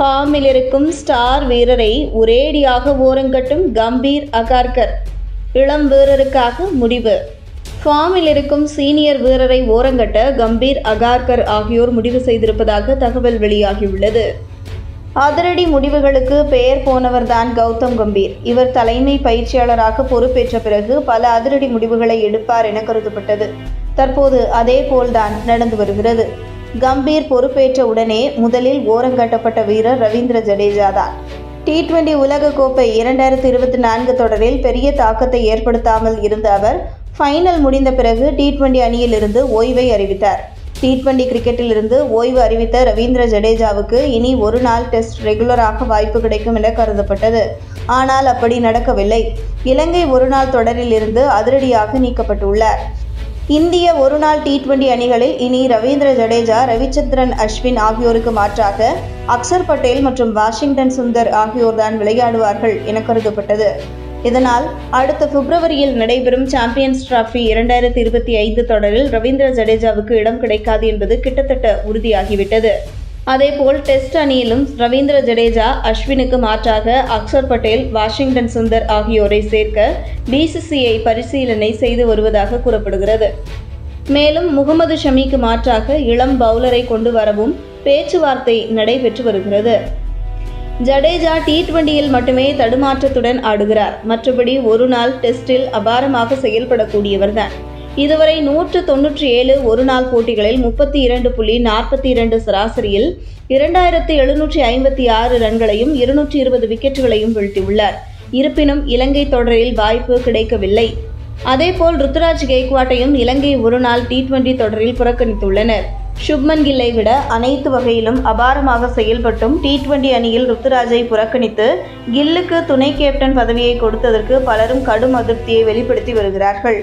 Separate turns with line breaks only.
ஃபார்மில் இருக்கும் ஸ்டார் வீரரை ஒரேடியாக ஓரங்கட்டும் கம்பீர் அகார்கர். இளம் வீரருக்காக முடிவு. ஃபார்மில் இருக்கும் சீனியர் வீரரை ஓரங்கட்ட கம்பீர் அகார்கர் ஆகியோர் முடிவு செய்திருப்பதாக தகவல் வெளியாகியுள்ளது. அதிரடி முடிவுகளுக்கு பெயர் போனவர்தான் கௌதம் கம்பீர். இவர் தலைமை பயிற்சியாளராக பொறுப்பேற்ற பிறகு பல அதிரடி முடிவுகளை எடுப்பார் என கருதப்பட்டது. தற்போது அதே போல்தான் நடந்து வருகிறது. கம்பீர் பொறுப்பேற்ற உடனே முதலில் ஓரங்கட்டப்பட்ட வீரர் ரவீந்திர ஜடேஜா தான். டி டுவெண்டி உலகக்கோப்பை இரண்டாயிரத்தி இருபத்தி நான்கு தொடரில் பெரிய தாக்கத்தை ஏற்படுத்தாமல் இருந்த அவர் ஃபைனல் முடிந்த பிறகு டி டுவெண்டி அணியிலிருந்து ஓய்வை அறிவித்தார். டி டுவெண்டி கிரிக்கெட்டில் இருந்து ஓய்வு அறிவித்த ரவீந்திர ஜடேஜாவுக்கு இனி ஒரு நாள் டெஸ்ட் ரெகுலராக வாய்ப்பு கிடைக்கும் என கருதப்பட்டது. ஆனால் அப்படி நடக்கவில்லை. இலங்கை ஒருநாள் தொடரிலிருந்து அதிரடியாக நீக்கப்பட்டுள்ளார். இந்திய ஒருநாள் டி டுவெண்டி அணிகளில் இனி ரவீந்திர ஜடேஜா ரவிச்சந்திரன் அஸ்வின் ஆகியோருக்கு மாற்றாக அக்சர் பட்டேல் மற்றும் வாஷிங்டன் சுந்தர் ஆகியோர்தான் விளையாடுவார்கள் என கருதப்பட்டது. இதனால் அடுத்த பிப்ரவரியில் நடைபெறும் சாம்பியன்ஸ் டிராஃபி இரண்டாயிரத்தி இருபத்தி ஐந்து தொடரில் ரவீந்திர ஜடேஜாவுக்கு இடம் கிடைக்காது என்பது கிட்டத்தட்ட உறுதியாகிவிட்டது. அதேபோல் டெஸ்ட் அணியிலும் ரவீந்திர ஜடேஜா அஸ்வினுக்கு மாற்றாக அக்சர் பட்டேல் வாஷிங்டன் சுந்தர் ஆகியோரை சேர்க்க பிசிசிஐ பரிசீலனை செய்து வருவதாக கூறப்படுகிறது. மேலும் முகமது ஷமிக்கு மாற்றாக இளம் பவுலரை கொண்டு வரவும் பேச்சுவார்த்தை நடைபெற்று வருகிறது. ஜடேஜா டி டுவெண்டியில் மட்டுமே தடுமாற்றத்துடன் ஆடுகிறார். மற்றபடி ஒரு நாள் டெஸ்டில் அபாரமாக செயல்படக்கூடியவர்தான் இதுவரை நூற்று தொன்னூற்றி ஏழு ஒரு நாள் போட்டிகளில் முப்பத்தி இரண்டு புள்ளி நாற்பத்தி இரண்டு சராசரியில் இரண்டாயிரத்தி எழுநூற்றி ஐம்பத்தி ஆறு ரன்களையும் இருநூற்றி இருபது விக்கெட்டுகளையும் வீழ்த்தியுள்ளார். இருப்பினும் இலங்கை தொடரில் வாய்ப்பு கிடைக்கவில்லை. அதேபோல் ருத்துராஜ் கெய்க்வாட்டையும் இலங்கை ஒருநாள் டி டுவெண்டி தொடரில் புறக்கணித்துள்ளனர். சுப்மன் கில்லை விட அனைத்து வகையிலும் அபாரமாக செயல்பட்டும் டி டுவெண்டி அணியில் ருத்துராஜை புறக்கணித்து கில்லுக்கு துணை கேப்டன் பதவியை கொடுத்ததற்கு பலரும் கடும் அதிருப்தியை வெளிப்படுத்தி வருகிறார்கள்.